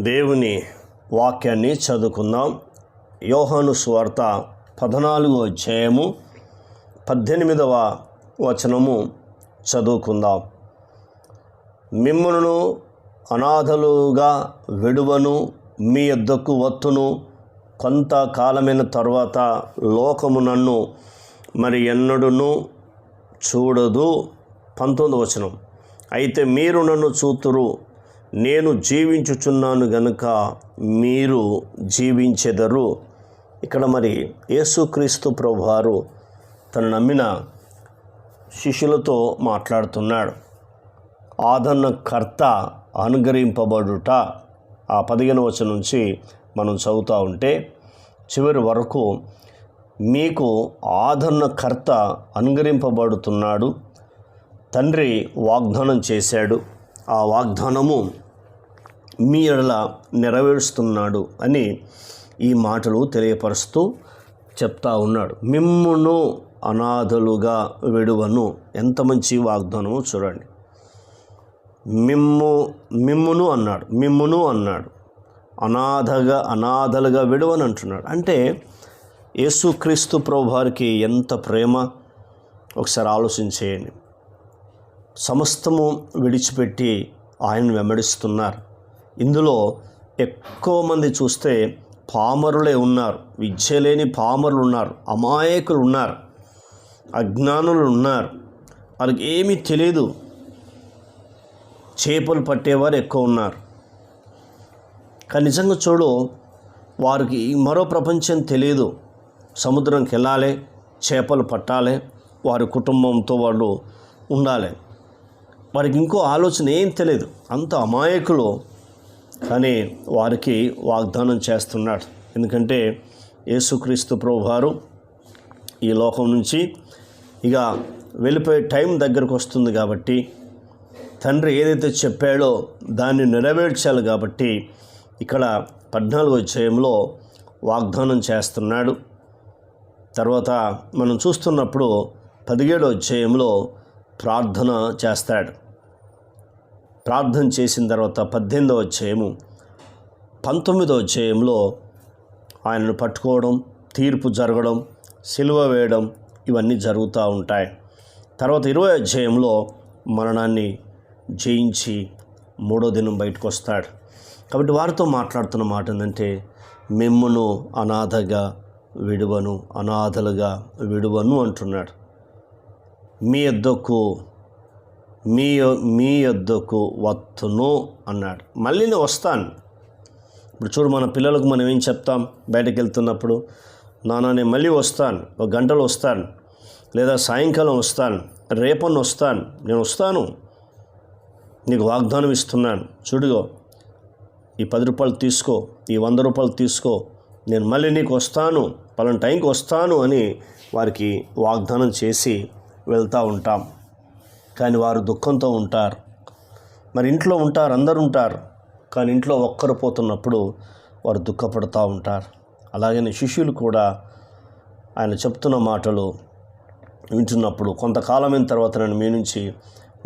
దేవుని వాక్యాన్ని చదువుకుందాం. యోహాను స్వార్త పద్నాలుగో అధ్యాయము పద్దెనిమిదవ వచనము చదువుకుందాం. మిమ్మును అనాథలుగా విడువను మీ యొద్దకు వత్తును. కొంతకాలమైన తర్వాత లోకము నన్ను మరి ఎన్నడును చూడదు. పంతొమ్మిది వచనం. అయితే మీరు నన్ను చూతురు. నేను జీవించుచున్నాను గనుక మీరు జీవించెదరు. ఇక్కడ మరి యేసుక్రీస్తు ప్రభువారు తను నమ్మిన శిష్యులతో మాట్లాడుతున్నాడు. ఆదరణకర్త అనుగ్రహింపబడుట. ఆ పదిహేను వచ్చ నుంచి మనం చదువుతూ ఉంటే చివరి వరకు మీకు ఆదరణకర్త అనుగ్రహింపబడుతున్నాడు. తండ్రి వాగ్దానం చేశాడు. ఆ వాగ్దానము మీ ఎడల నెరవేరుస్తున్నాడు అని ఈ మాటలు తెలియపరుస్తూ చెప్తా ఉన్నాడు. మిమ్మును అనాథలుగా విడువను. ఎంత మంచి వాగ్దానము చూడండి. మిమ్ము మిమ్మును అన్నాడు. మిమ్మును అన్నాడు. అనాథగా అనాథలుగా విడువని అంటున్నాడు. అంటే యేసుక్రీస్తు ప్రభువారికి ఎంత ప్రేమ? ఒకసారి ఆలోచించేయండి. సమస్తము విడిచిపెట్టి ఆయన వెంబడిస్తున్నారు. ఇందులో ఎక్కువ మంది చూస్తే పామరులే ఉన్నారు విద్య లేని పామరులు ఉన్నారు అమాయకులు ఉన్నారు అజ్ఞానులు ఉన్నారు వాళ్ళకి ఏమీ తెలియదు చేపలు పట్టేవారు ఎక్కువ ఉన్నారు. కానీ నిజంగా చూడు వారికి మరో ప్రపంచం తెలియదు సముద్రంకి వెళ్ళాలి చేపలు పట్టాలి వారి కుటుంబంతో వాళ్ళు ఉండాలి. వారికి ఇంకో ఆలోచన ఏం తెలియదు అంత అమాయకులు కానీ వారికి వాగ్దానం చేస్తున్నాడు. ఎందుకంటే యేసుక్రీస్తు ప్రభువారు ఈ లోకం నుంచి ఇక వెళ్ళిపోయే టైం దగ్గరకు వస్తుంది కాబట్టి తండ్రి ఏదైతే చెప్పాడో దాన్ని నెరవేర్చాలి కాబట్టి ఇక్కడ పద్నాలుగు అధ్యాయంలో వాగ్దానం చేస్తున్నాడు. తర్వాత మనం చూస్తున్నప్పుడు పదిహేడో అధ్యాయంలో ప్రార్థన చేస్తాడు. ప్రార్థన చేసిన తర్వాత పద్దెనిమిదో అధ్యాయము పంతొమ్మిదవ అధ్యాయంలో ఆయనను పట్టుకోవడం తీర్పు జరగడం సిలువ వేయడం ఇవన్నీ జరుగుతూ ఉంటాయి. తర్వాత ఇరవై అధ్యాయంలో మరణాన్ని జయించి మూడో దినం బయటకు వస్తాడు. కాబట్టి వారితో మాట్లాడుతున్న మాట ఏంటంటే మిమ్మును అనాథగా విడువను అనాథలుగా విడువను అంటున్నాడు. మీ యొద్దకు మీ మీ యొద్దకు వత్తును అన్నాడు. మళ్ళీ నేను వస్తాను. ఇప్పుడు చూడు మన పిల్లలకు మనం ఏం చెప్తాం? బయటకు వెళ్తున్నప్పుడు నానా నేను మళ్ళీ వస్తాను. ఒక గంటలో వస్తాను. లేదా సాయంకాలం వస్తాను. రేపన్న వస్తాను. నేను వస్తాను. నీకు వాగ్దానం ఇస్తున్నాను. చూడుగో ఈ పది రూపాయలు తీసుకో. ఈ వంద రూపాయలు తీసుకో. నేను మళ్ళీ నీకు వస్తాను. పలానా టైంకి వస్తాను అని వారికి వాగ్దానం చేసి వెళ్తూ ఉంటాం. కానీ వారు దుఃఖంతో ఉంటారు. మరి ఇంట్లో ఉంటారు అందరు ఉంటారు. కానీ ఇంట్లో ఒక్కరు పోతున్నప్పుడు వారు దుఃఖపడుతూ ఉంటారు. అలాగనే శిష్యులు కూడా ఆయన చెప్తున్న మాటలు వింటున్నప్పుడు కొంతకాలమైన తర్వాత నేను మీ నుంచి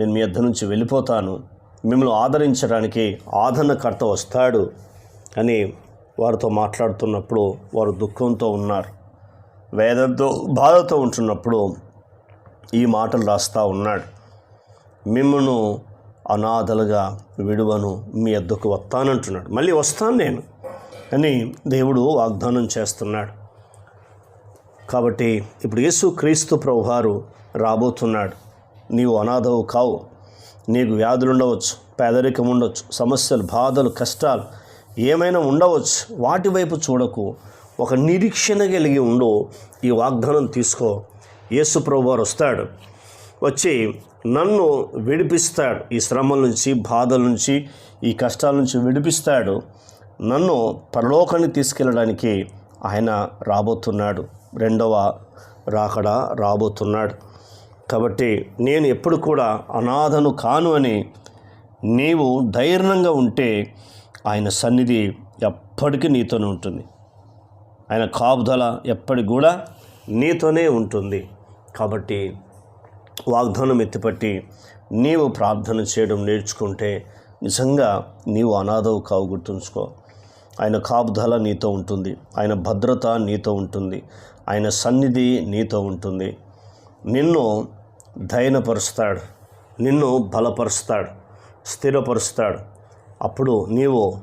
నేను మీ యొద్ద నుంచి వెళ్ళిపోతాను. మిమ్మల్ని ఆదరించడానికి ఆదరణకర్త వస్తాడు అని వారితో మాట్లాడుతున్నప్పుడు వారు దుఃఖంతో ఉన్నారు. వేదంతో బాధతో ఉంటున్నప్పుడు ఈ మాటలు రాస్తూ ఉన్నాడు. మిమ్మను అనాథలుగా విడువను మీ ఎద్దుకు వస్తానంటున్నాడు. మళ్ళీ వస్తాను నేను. అని దేవుడు వాగ్దానం చేస్తున్నాడు. కాబట్టి ఇప్పుడు యేసు క్రీస్తు ప్రభువారు రాబోతున్నాడు. నీవు అనాథవు కావు. నీకు వ్యాధులు ఉండవచ్చు పేదరికం ఉండవచ్చు సమస్యలు బాధలు కష్టాలు ఏమైనా ఉండవచ్చు. వాటి వైపు చూడకు. ఒక నిరీక్షణ కలిగి ఉండు. ఈ వాగ్దానం తీసుకో. యేసు ప్రభువారు వస్తాడు. వచ్చి నన్ను విడిపిస్తాడు. ఈ శ్రమల నుంచి బాధల నుంచి ఈ కష్టాల నుంచి విడిపిస్తాడు. నన్ను పరలోకాన్ని తీసుకెళ్ళడానికి ఆయన రాబోతున్నాడు. రెండవ రాకడ రాబోతున్నాడు. కాబట్టి నేను ఎప్పుడు కూడా అనాథను కాను అని నీవు ధైర్యంగా ఉంటే ఆయన సన్నిధి ఎప్పటికీ నీతోనే ఉంటుంది. ఆయన కాపుదల ఎప్పటికి కూడా నీతోనే ఉంటుంది. కాబట్టి వాగ్దానం ఎత్తిపట్టి నీవు ప్రార్థన చేయడం నేర్చుకుంటే నిజంగా నీవు అనాథవు కావు గుర్తుంచుకో. ఆయన కాపుదల నీతో ఉంటుంది. ఆయన భద్రత నీతో ఉంటుంది. ఆయన సన్నిధి నీతో ఉంటుంది. నిన్ను దయనపరుస్తాడు. నిన్ను బలపరుస్తాడు. స్థిరపరుస్తాడు. అప్పుడు నీవు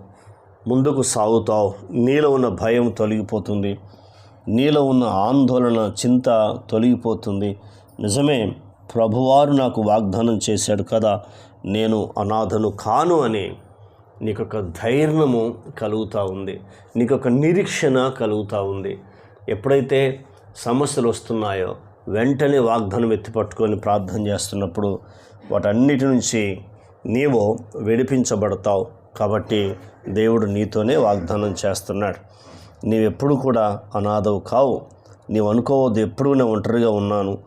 ముందుకు సాగుతావు. నీలో ఉన్న భయం తొలగిపోతుంది. నీలో ఉన్న ఆందోళన చింత తొలగిపోతుంది. నిజమే ప్రభువారు నాకు వాగ్దానం చేశాడు కదా నేను అనాథను కాను అని. నీకు ఒక ధైర్యము కలుగుతూ ఉంది. నీకు ఒక నిరీక్షణ కలుగుతూ ఉంది. ఎప్పుడైతే సమస్యలు వస్తున్నాయో వెంటనే వాగ్దానం ఎత్తిపట్టుకొని ప్రార్థన చేస్తున్నప్పుడు వాటన్నిటి నుంచి నీవు విడిపించబడతావు. కాబట్టి దేవుడు నీతోనే వాగ్దానం చేస్తున్నాడు. నీవెప్పుడు కూడా అనాథవు కావు. నీవు అనుకోవద్దు ఎప్పుడు నేను ఒంటరిగా ఉన్నాను.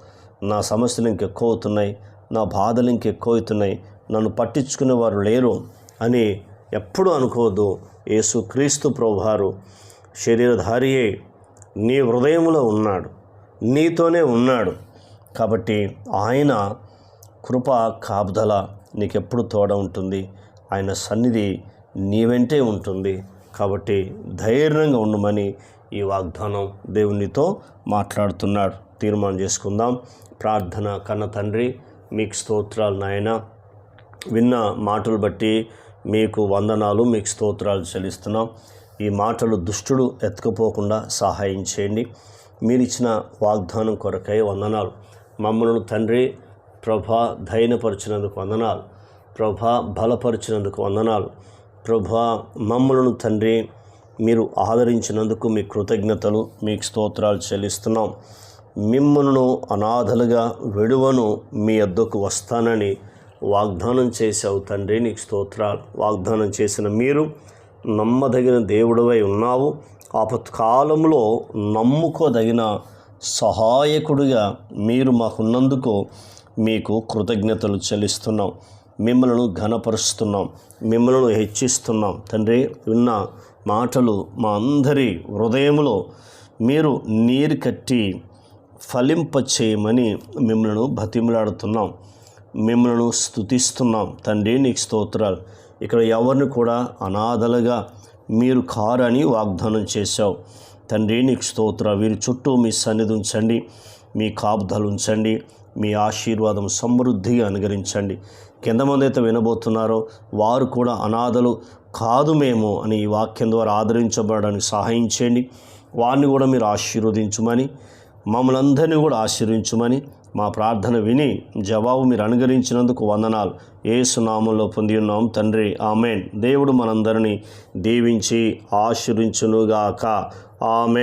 నా సమస్యలు ఇంకెక్కువ అవుతున్నాయి నా బాధలు ఇంకెక్కువ అవుతున్నాయి నన్ను పట్టించుకునే వారు లేరు అని ఎప్పుడు అనుకోవద్దు. యేసు క్రీస్తు ప్రభువారు శరీరధారియే నీ హృదయంలో ఉన్నాడు నీతోనే ఉన్నాడు. కాబట్టి ఆయన కృప కాపుదల నీకెప్పుడు తోడ ఉంటుంది. ఆయన సన్నిధి నీ వెంటే ఉంటుంది. కాబట్టి ధైర్యంగా ఉండమని ఈ వాగ్దానం దేవునితో మాట్లాడుతున్నాడు. తీర్మానం చేసుకుందాం. ప్రార్థన కన్న తండ్రి మీకు స్తోత్రాలు నాయన. విన్న మాటలు బట్టి మీకు వందనాలు మీకు స్తోత్రాలు చెల్లిస్తున్నాం. ఈ మాటలు దుష్టుడు ఎత్తుకుపోకుండా సహాయం చేయండి. మీరు ఇచ్చిన వాగ్దానం కొరకై వందనాలు. మమ్మల్ని తండ్రి ప్రభా ధైర్యపరిచినందుకు వందనాలు. ప్రభా బలపరిచినందుకు వందనాలు. ప్రభా మమ్మలను తండ్రి మీరు ఆదరించినందుకు మీ కృతజ్ఞతలు మీకు స్తోత్రాలు చెల్లిస్తున్నాం. మిమ్మును అనాథలుగా విడువను మీ వద్దకు వస్తానని వాగ్దానం చేశావు తండ్రి. నీకు స్తోత్రాలు వాగ్దానం చేసిన మీరు నమ్మదగిన దేవుడవై ఉన్నావు. ఆపత్కాలంలో నమ్ముకోదగిన సహాయకుడిగా మీరు మాకున్నందుకు మీకు కృతజ్ఞతలు చెల్లిస్తున్నాం. మిమ్మల్ని ఘనపరుస్తున్నాం. మిమ్మల్ని హెచ్చిస్తున్నాం. తండ్రి విన్న మాటలు మా అందరి హృదయంలో మీరు నీరు కట్టి ఫలింపచేయమని మిమ్మల్ని బతిమలాడుతున్నాం. మిమ్మల్ని స్తుతిస్తున్నాం. తండ్రి నీకు స్తోత్రాలు. ఇక్కడ ఎవరిని కూడా అనాథలుగా మీరు కారని వాగ్దానం చేశావు. తండ్రి నీకు స్తోత్ర వీరి చుట్టూ మీ సన్నిధి ఉంచండి. మీ కాపుదలు ఉంచండి. మీ ఆశీర్వాదం సమృద్ధిగా అనుగరించండి కిందమంది అయితే వినబోతున్నారో వారు కూడా అనాథలు కాదు మేము అని ఈ వాక్యం ద్వారా ఆదరించబడడానికి సహాయం చేయండి. వారిని కూడా మీరు ఆశీర్వదించమని మమ్మల్ని అందరినీ కూడా ఆశీర్వించమని మా ప్రార్థన విని జవాబు మీరు అనుగరించినందుకు వందనాలు. ఏసునామంలో పొంది ఉన్నాం తండ్రి. ఆమెన్. దేవుడు మనందరినీ దీవించి ఆశీర్వించునుగాక. ఆమెన్.